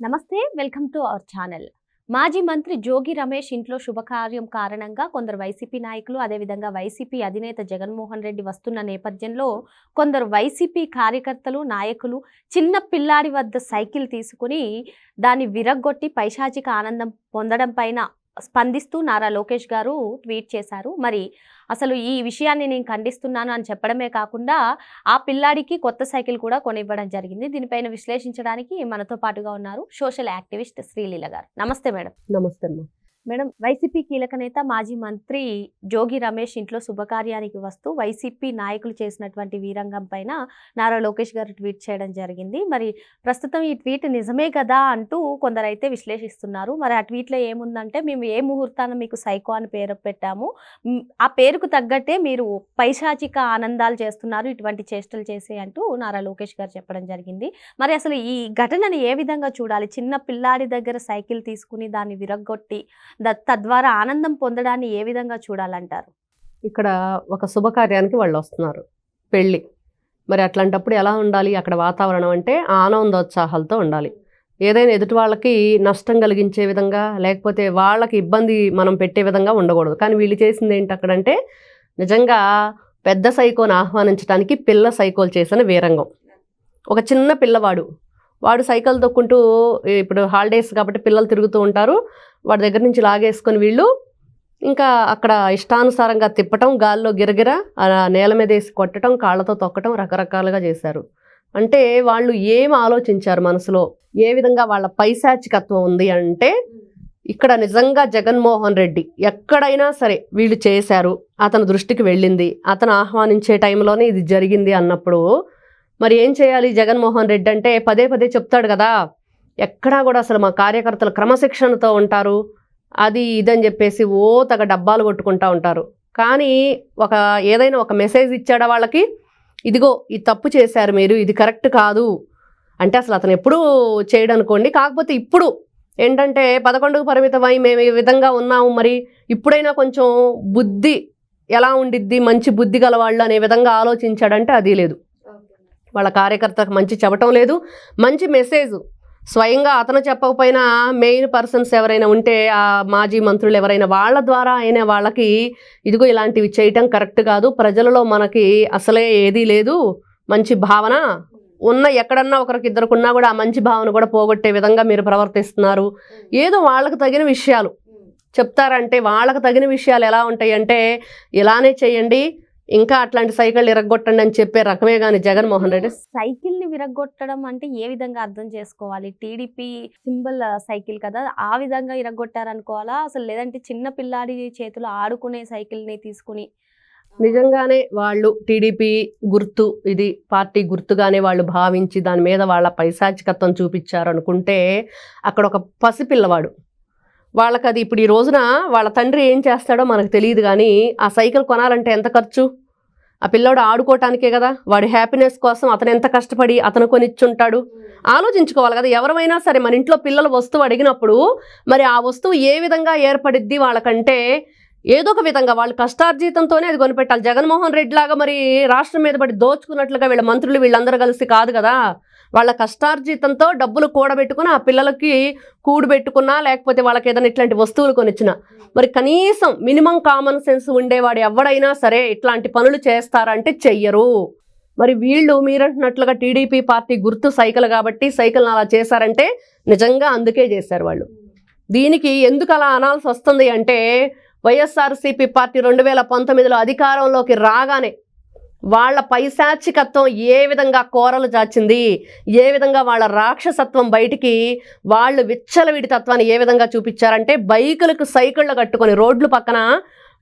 నమస్తే welcome to our channel. మాజీ మంత్రి జోగి రమేష్ ఇంట్లో శుభకార్యం కారణంగా కొందరు వైసీపీ నాయకులు అదేవిధంగా వైసీపీ అధినేత జగన్మోహన్ రెడ్డి వస్తున్న నేపథ్యంలో కొందరు వైసీపీ కార్యకర్తలు నాయకులు చిన్న పిల్లాడి వద్ద సైకిల్ తీసుకుని దాన్ని విరగ్గొట్టి పైశాచిక ఆనందం పొందడం పైన స్పందిస్తూ నారా లోకేష్ గారు ట్వీట్ చేశారు. మరి అసలు ఈ విషయాన్ని నేను ఖండిస్తున్నాను అని చెప్పడమే కాకుండా ఆ పిల్లాడికి కొత్త సైకిల్ కూడా కొనివ్వడం జరిగింది. దీనిపైన విశ్లేషించడానికి మనతో పాటుగా ఉన్నారు సోషల్ యాక్టివిస్ట్ శ్రీలీల గారు. నమస్తే మేడం. నమస్తే మేడం వైసీపీ కీలక నేత మాజీ మంత్రి జోగి రమేష్ ఇంట్లో శుభకార్యానికి వస్తూ వైసీపీ నాయకులు చేసినటువంటి వీరంగం పైన నారా లోకేష్ గారు ట్వీట్ చేయడం జరిగింది. మరి ప్రస్తుతం ఈ ట్వీట్ నిజమే కదా అంటూ కొందరైతే విశ్లేషిస్తున్నారు. మరి ఆ ట్వీట్లో ఏముందంటే మేము ఏ ముహూర్తాన మీకు సైకో అని పేరు పెట్టాము. ఆ పేరుకు తగ్గట్టే మీరు పైశాచిక ఆనందాలు చేస్తున్నారు. ఇటువంటి చేష్టలు చేసి అంటూ నారా లోకేష్ గారు చెప్పడం జరిగింది. మరి అసలు ఈ ఘటనని ఏ విధంగా చూడాలి? చిన్న పిల్లాడి దగ్గర సైకిల్ తీసుకుని దాన్ని విరగ్గొట్టి తద్వారా ఆనందం పొందడాన్ని ఏ విధంగా చూడాలంటారు? ఇక్కడ ఒక శుభకార్యానికి వాళ్ళు వస్తున్నారు పెళ్ళి. మరి అట్లాంటప్పుడు ఎలా ఉండాలి? అక్కడ వాతావరణం అంటే ఆనందోత్సాహాలతో ఉండాలి. ఏదైనా ఎదుటి వాళ్ళకి నష్టం కలిగించే విధంగా లేకపోతే వాళ్ళకి ఇబ్బంది మనం పెట్టే విధంగా ఉండకూడదు. కానీ వీళ్ళు చేసింది ఏంటి అక్కడంటే నిజంగా పెద్ద సైకోని ఆహ్వానించడానికి పిల్ల సైకోలు చేసిన వీరంగం. ఒక చిన్న పిల్లవాడు వాడు సైకిల్ తొక్కుంటూ ఇప్పుడు హాలిడేస్ కాబట్టి పిల్లలు తిరుగుతూ ఉంటారు. వాడి దగ్గర నుంచి లాగేసుకొని వీళ్ళు ఇంకా అక్కడ ఇష్టానుసారంగా తిప్పటం గాల్లో గిరగిర నేల మీద వేసి కొట్టడం కాళ్ళతో తొక్కటం రకరకాలుగా చేశారు. అంటే వాళ్ళు ఏం ఆలోచించారు మనసులో? ఏ విధంగా వాళ్ళ పైశాచికత్వం ఉంది అంటే ఇక్కడ నిజంగా జగన్మోహన్ రెడ్డి ఎక్కడైనా సరే వీళ్ళు చేశారు అతని దృష్టికి వెళ్ళింది అతను ఆహ్వానించే టైంలోనే ఇది జరిగింది అన్నప్పుడు మరి ఏం చేయాలి జగన్మోహన్ రెడ్డి అంటే పదే పదే చెప్తాడు కదా. ఎక్కడా కూడా అసలు మా కార్యకర్తలు క్రమశిక్షణతో ఉంటారు. అది ఇదని చెప్పేసి ఓ తగ డబ్బాలు కొట్టుకుంటా ఉంటారు. కానీ ఒక ఏదైనా ఒక మెసేజ్ ఇచ్చాడా వాళ్ళకి? ఇదిగో ఈ తప్పు చేశారు మీరు ఇది కరెక్ట్ కాదు. అంటే అసలు అతను ఎప్పుడూ చేయడం అనుకోండి కాకపోతే ఇప్పుడు ఏంటంటే పదకొండుకు పరిమితమై మేము ఈ విధంగా ఉన్నాము. మరి ఇప్పుడైనా కొంచెం బుద్ధి ఎలా ఉండిద్ది? మంచి బుద్ధి గల వాళ్ళు అనే విధంగా ఆలోచించాడంటే అది లేదు. వాళ్ళ కార్యకర్తకు మంచి చెప్పటం లేదు. మంచి మెసేజ్. స్వయంగా అతను చెప్పకపోయినా మెయిన్ పర్సన్స్ ఎవరైనా ఉంటే ఆ మాజీ మంత్రులు ఎవరైనా వాళ్ళ ద్వారా అయినా వాళ్ళకి ఇదిగో ఇలాంటివి చేయటం కరెక్ట్ కాదు. ప్రజలలో మనకి అసలే ఏదీ లేదు. మంచి భావన. ఉన్న ఎక్కడన్నా ఒకరికి ఇద్దరికి ఉన్నా కూడా ఆ మంచి భావన కూడా పోగొట్టే విధంగా మీరు ప్రవర్తిస్తున్నారు. ఏదో వాళ్ళకు తగిన విషయాలు. చెప్తారంటే వాళ్ళకు తగిన విషయాలు ఎలా ఉంటాయి అంటే ఇలానే చేయండి. ఇంకా అట్లాంటి సైకిల్ ఇరగొట్టండి అని చెప్పే రకమే కానీ జగన్మోహన్ రెడ్డి. సైకిల్ని విరగ్గొట్టడం అంటే ఏ విధంగా అర్థం చేసుకోవాలి? టీడీపీ సింబల్ సైకిల్ కదా ఆ విధంగా ఇరగొట్టారనుకోవాలా? అసలు లేదంటే చిన్న పిల్లాడి చేతిలో ఆడుకునే సైకిల్ని తీసుకుని నిజంగానే వాళ్ళు టీడీపీ గుర్తు ఇది పార్టీ గుర్తుగానే వాళ్ళు భావించి దాని మీద వాళ్ళ పైశాచికత్వం చూపించారు అనుకుంటే అక్కడ ఒక పసిపిల్లవాడు వాళ్ళకి అది ఇప్పుడు ఈ రోజున వాళ్ళ తండ్రి ఏం చేస్తాడో మనకు తెలియదు కానీ ఆ సైకిల్ కొనాలంటే ఎంత ఖర్చు? ఆ పిల్లోడు ఆడుకోవటానికే కదా. వాడి హ్యాపీనెస్ కోసం అతను ఎంత కష్టపడి అతను కొనిచ్చుంటాడు? ఆలోచించుకోవాలి కదా. ఎవరైనా సరే మన ఇంట్లో పిల్లల వస్తువు అడిగినప్పుడు మరి ఆ వస్తువు ఏ విధంగా ఏర్పడిద్ది వాళ్ళకంటే ఏదో ఒక విధంగా వాళ్ళు కష్టార్జితంతోనే అది కొనిపెట్టాలి. జగన్మోహన్ రెడ్డి లాగా మరి రాష్ట్రం మీద పడి దోచుకున్నట్లుగా వీళ్ళ మంత్రులు వీళ్ళందరూ కలిసి కాదు కదా. వాళ్ళ కష్టార్జితంతో డబ్బులు కూడబెట్టుకుని ఆ పిల్లలకి కూడబెట్టుకున్నా లేకపోతే వాళ్ళకి ఏదైనా ఇట్లాంటి వస్తువులు కొనిచ్చినా మరి కనీసం మినిమం కామన్ సెన్స్ ఉండేవాడు ఎవడైనా సరే ఇట్లాంటి పనులు చేస్తారంటే చెయ్యరు. మరి వీళ్ళు మీరంటున్నట్లుగా టీడీపీ పార్టీ గుర్తు సైకిల్ కాబట్టి సైకిల్ని అలా చేశారంటే నిజంగా అందుకే చేశారు వాళ్ళు. దీనికి ఎందుకు అలా అనాల్సి వస్తుంది అంటే వైఎస్ఆర్సీపీ పార్టీ రెండు వేల పంతొమ్మిదిలో అధికారంలోకి రాగానే వాళ్ళ పైశాచికత్వం ఏ విధంగా కోరలు చాచింది ఏ విధంగా వాళ్ళ రాక్షసత్వం బయటికి వాళ్ళు విచ్చలవిడి తత్వాన్ని ఏ విధంగా చూపించారంటే బైకులకు సైకిళ్ళు కట్టుకొని రోడ్లు పక్కన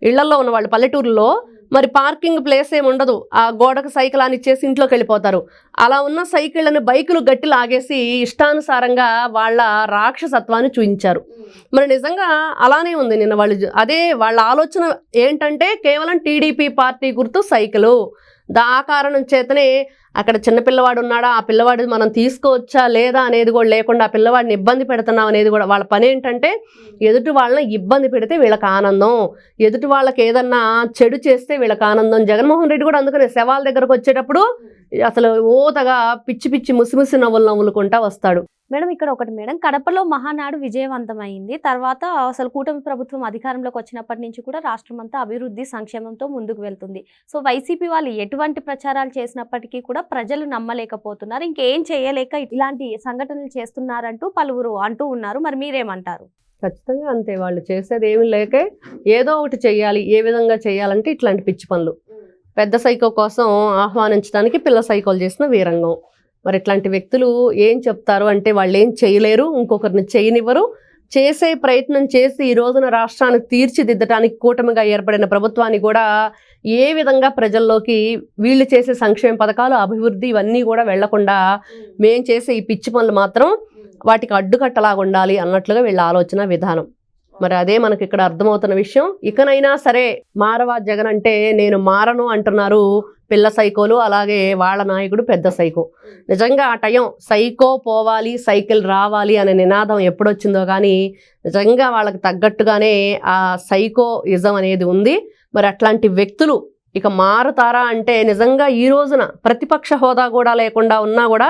ఇళ్ళలో ఉన్న వాళ్ళు పల్లెటూరులో మరి పార్కింగ్ ప్లేస్ ఏమి ఉండదు. ఆ గోడకు సైకిల్ అని ఇచ్చేసి ఇంట్లోకి వెళ్ళిపోతారు. అలా ఉన్న సైకిళ్ళని బైకులు గట్టి లాగేసి ఇష్టానుసారంగా వాళ్ళ రాక్షసత్వాన్ని చూపించారు మరి నిజంగా అలానే ఉంది. నిన్న వాళ్ళు అదే వాళ్ళ ఆలోచన ఏంటంటే కేవలం టీడీపీ పార్టీ గుర్తు సైకిలు. ఆ కారణం చేతనే అక్కడ చిన్న పిల్లవాడు ఉన్నాడా? ఆ పిల్లవాడు మనం తీసుకోవచ్చా లేదా అనేది కూడా లేకుండా ఆ పిల్లవాడిని ఇబ్బంది పెడుతున్నాం అనేది కూడా వాళ్ళ పని ఏంటంటే ఎదుటి వాళ్ళని ఇబ్బంది పెడితే వీళ్ళకి ఆనందం. ఎదుటి వాళ్ళకి ఏదన్నా చెడు చేస్తే వీళ్ళకి ఆనందం. జగన్మోహన్ రెడ్డి కూడా అందుకనే శవాల దగ్గరకు వచ్చేటప్పుడు అసలు ఓతగా పిచ్చి పిచ్చి ముసిముసి నవ్వులు నవ్వులుకుంటా వస్తాడు. మేడం ఇక్కడ ఒకటి మేడం. కడపలో మహానాడు విజయవంతమైంది. తర్వాత అసలు కూటమి ప్రభుత్వం అధికారంలోకి వచ్చినప్పటి నుంచి కూడా రాష్ట్రం అంతా అభివృద్ధి సంక్షేమంతో ముందుకు వెళ్తుంది. సో వైసీపీ వాళ్ళు ఎటువంటి ప్రచారాలు చేసినప్పటికీ కూడా ప్రజలు నమ్మలేకపోతున్నారు. ఇంకేం చేయలేక ఇలాంటి సంఘటనలు చేస్తున్నారంటూ పలువురు అంటూ ఉన్నారు. మరి మీరేమంటారు? ఖచ్చితంగా అంతే. వాళ్ళు చేసేది ఏమి లేకే ఏదో ఒకటి చేయాలి ఏ విధంగా చేయాలంటే ఇట్లాంటి పిచ్చి పనులు. పెద్ద సైకో కోసం ఆహ్వానించడానికి పిల్ల సైకోలు చేసిన వీరంగం. మరి ఇట్లాంటి వ్యక్తులు ఏం చెప్తారు అంటే వాళ్ళు ఏం చేయలేరు ఇంకొకరిని చేయనివ్వరు. చేసే ప్రయత్నం చేసి ఈ రోజున రాష్ట్రాన్ని తీర్చిదిద్దడానికి కూటమిగా ఏర్పడిన ప్రభుత్వాన్ని కూడా ఏ విధంగా ప్రజల్లోకి వీళ్ళు చేసే సంక్షేమ పథకాలు అభివృద్ధి ఇవన్నీ కూడా వెళ్ళకుండా మేం చేసే ఈ పిచ్చి పనులు మాత్రం వాటికి అడ్డుకట్టలాగా ఉండాలి అన్నట్లుగా వీళ్ళ ఆలోచన విధానం. మరి అదే మనకి ఇక్కడ అర్థమవుతున్న విషయం. ఇకనైనా సరే మారవా జగన్ అంటే నేను మారను అంటున్నారు పిల్ల సైకోలు అలాగే వాళ్ళ నాయకుడు పెద్ద సైకో. నిజంగా ఆ టైం సైకో పోవాలి సైకిల్ రావాలి అనే నినాదం ఎప్పుడొచ్చిందో కానీ నిజంగా వాళ్ళకి తగ్గట్టుగానే ఆ సైకో ఇజం అనేది ఉంది. మరి అట్లాంటి వ్యక్తులు ఇక మారుతారా అంటే నిజంగా ఈ రోజున ప్రతిపక్ష హోదా కూడా లేకుండా ఉన్నా కూడా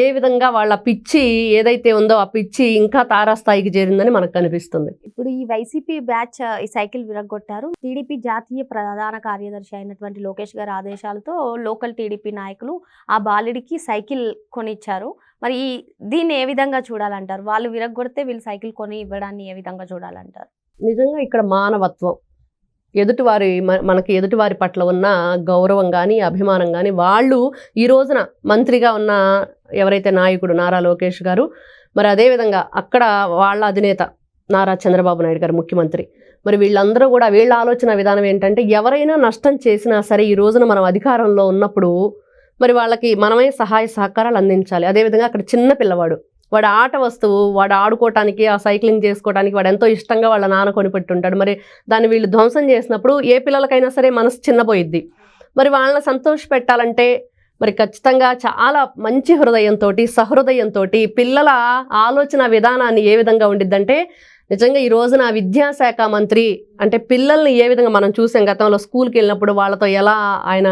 ఏ విధంగా వాళ్ళ పిచ్చి ఏదైతే ఉందో ఆ పిచ్చి ఇంకా తారాస్థాయికి చేరిందని మనకు కనిపిస్తుంది. ఇప్పుడు ఈ వైసీపీ బ్యాచ్ ఈ సైకిల్ విరగొట్టారు టీడీపీ జాతీయ ప్రధాన కార్యదర్శి అయినటువంటి లోకేష్ గారి ఆదేశాలతో లోకల్ టీడీపీ నాయకులు ఆ బాలుడికి సైకిల్ కొనిచ్చారు. మరి ఈ దీన్ని ఏ విధంగా చూడాలంటారు? వాళ్ళు విరగొడితే వీళ్ళు సైకిల్ కొని ఇవ్వడాన్ని ఏ విధంగా చూడాలంటారు? నిజంగా ఇక్కడ మానవత్వం ఎదుటివారి మ- మనకి ఎదుటివారి పట్ల ఉన్న గౌరవం కానీ అభిమానం కానీ వాళ్ళు ఈ రోజున మంత్రిగా ఉన్న ఎవరైతే నాయకుడు నారా లోకేష్ గారు మరి అదేవిధంగా అక్కడ వాళ్ళ అధినేత నారా చంద్రబాబు నాయుడు గారు ముఖ్యమంత్రి. మరి వీళ్ళందరూ కూడా వీళ్ళ ఆలోచన విధానం ఏంటంటే ఎవరైనా నష్టం చేసినా సరే ఈ రోజున మనం అధికారంలో ఉన్నప్పుడు మరి వాళ్ళకి మనమే సహాయ సహకారాలు అందించాలి. అదేవిధంగా అక్కడ చిన్న పిల్లవాడు వాడు ఆట వస్తువు వాడు ఆడుకోవటానికి ఆ సైక్లింగ్ చేసుకోవడానికి వాడు ఎంతో ఇష్టంగా వాళ్ళ నాన్న కొనిపెట్టుంటాడు. మరి దాన్ని వీళ్ళు ధ్వంసం చేసినప్పుడు ఏ పిల్లలకైనా సరే మనసు చిన్నపోయిద్ది మరి వాళ్ళని సంతోష పెట్టాలంటే మరి ఖచ్చితంగా చాలా మంచి హృదయంతో సహృదయంతో పిల్లల ఆలోచన విధానాన్ని ఏ విధంగా ఉండిద్దంటే నిజంగా ఈ రోజున విద్యాశాఖ మంత్రి అంటే పిల్లల్ని ఏ విధంగా మనం చూసాం గతంలో స్కూల్కి వెళ్ళినప్పుడు వాళ్ళతో ఎలా ఆయన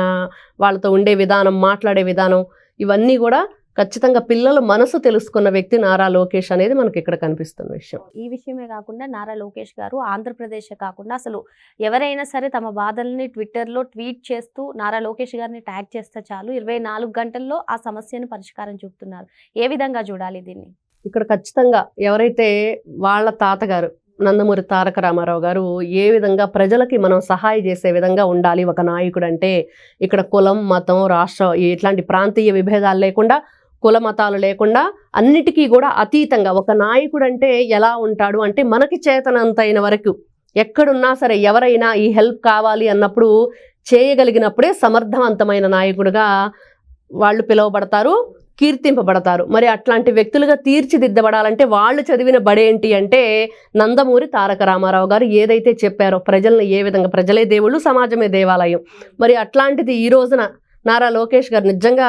వాళ్ళతో ఉండే విధానం మాట్లాడే విధానం ఇవన్నీ కూడా ఖచ్చితంగా పిల్లల మనసు తెలుసుకున్న వ్యక్తి నారా లోకేష్ అనేది మనకి ఇక్కడ కనిపిస్తున్న విషయం. ఈ విషయమే కాకుండా నారా లోకేష్ గారు ఆంధ్రప్రదేశ్ కాకుండా అసలు ఎవరైనా సరే తమ బాధల్ని ట్విట్టర్లో ట్వీట్ చేస్తూ నారా లోకేష్ గారిని ట్యాగ్ చేస్తే చాలు. ఇరవై నాలుగు గంటల్లో ఆ సమస్యను పరిష్కారం చూపుతున్నారు. ఏ విధంగా చూడాలి దీన్ని? ఇక్కడ ఖచ్చితంగా ఎవరైతే వాళ్ళ తాతగారు నందమూరి తారక రామారావు గారు ఏ విధంగా ప్రజలకి మనం సహాయం చేసే విధంగా ఉండాలి ఒక నాయకుడు అంటే ఇక్కడ కులం మతం రాష్ట్ర ఇట్లాంటి ప్రాంతీయ విభేదాలు లేకుండా కుల మతాలు లేకుండా అన్నిటికీ కూడా అతీతంగా ఒక నాయకుడు అంటే ఎలా ఉంటాడు అంటే మనకి చేతనంతైన వరకు ఎక్కడున్నా సరే ఎవరైనా ఈ హెల్ప్ కావాలి అన్నప్పుడు చేయగలిగినప్పుడే సమర్థవంతమైన నాయకుడిగా వాళ్ళు పిలువబడతారు కీర్తింపబడతారు. మరి అట్లాంటి వ్యక్తులుగా తీర్చిదిద్దబడాలంటే వాళ్ళు చదివిన బడేంటి అంటే నందమూరి తారక రామారావు గారు ఏదైతే చెప్పారో ప్రజలను ఏ విధంగా ప్రజలే దేవుళ్ళు సమాజమే దేవాలయం. మరి అట్లాంటిది ఈ రోజున నారా లోకేష్ గారు నిజంగా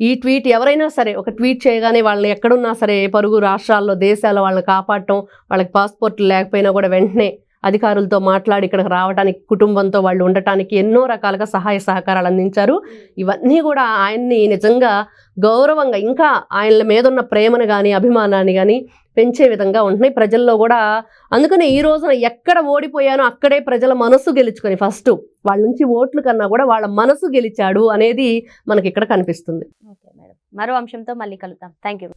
ఈ ట్వీట్ ఎవరైనా సరే ఒక ట్వీట్ చేయగానే వాళ్ళని ఎక్కడున్నా సరే పరుగు రాష్ట్రాల్లో దేశాల్లో వాళ్ళని కాపాడటం వాళ్ళకి పాస్పోర్ట్లు లేకపోయినా కూడా వెంటనే అధికారులతో మాట్లాడి ఇక్కడికి రావడానికి కుటుంబంతో వాళ్ళు ఉండటానికి ఎన్నో రకాలుగా సహాయ సహకారాలు అందించారు. ఇవన్నీ కూడా ఆయన్ని నిజంగా గౌరవంగా ఇంకా ఆయన మీద ఉన్న ప్రేమను కానీ అభిమానాన్ని కానీ పెంచే విధంగా ఉంటున్నాయి ప్రజల్లో కూడా. అందుకని ఈ రోజున ఎక్కడ ఓడిపోయానో అక్కడే ప్రజల మనసు గెలుచుకొని ఫస్ట్ వాళ్ళ నుంచి ఓట్లు కన్నా కూడా వాళ్ళ మనసు గెలిచాడు అనేది మనకి ఇక్కడ కనిపిస్తుంది. Okay madam. మరో అంశంతో మళ్ళీ కలుద్దాం. Thank you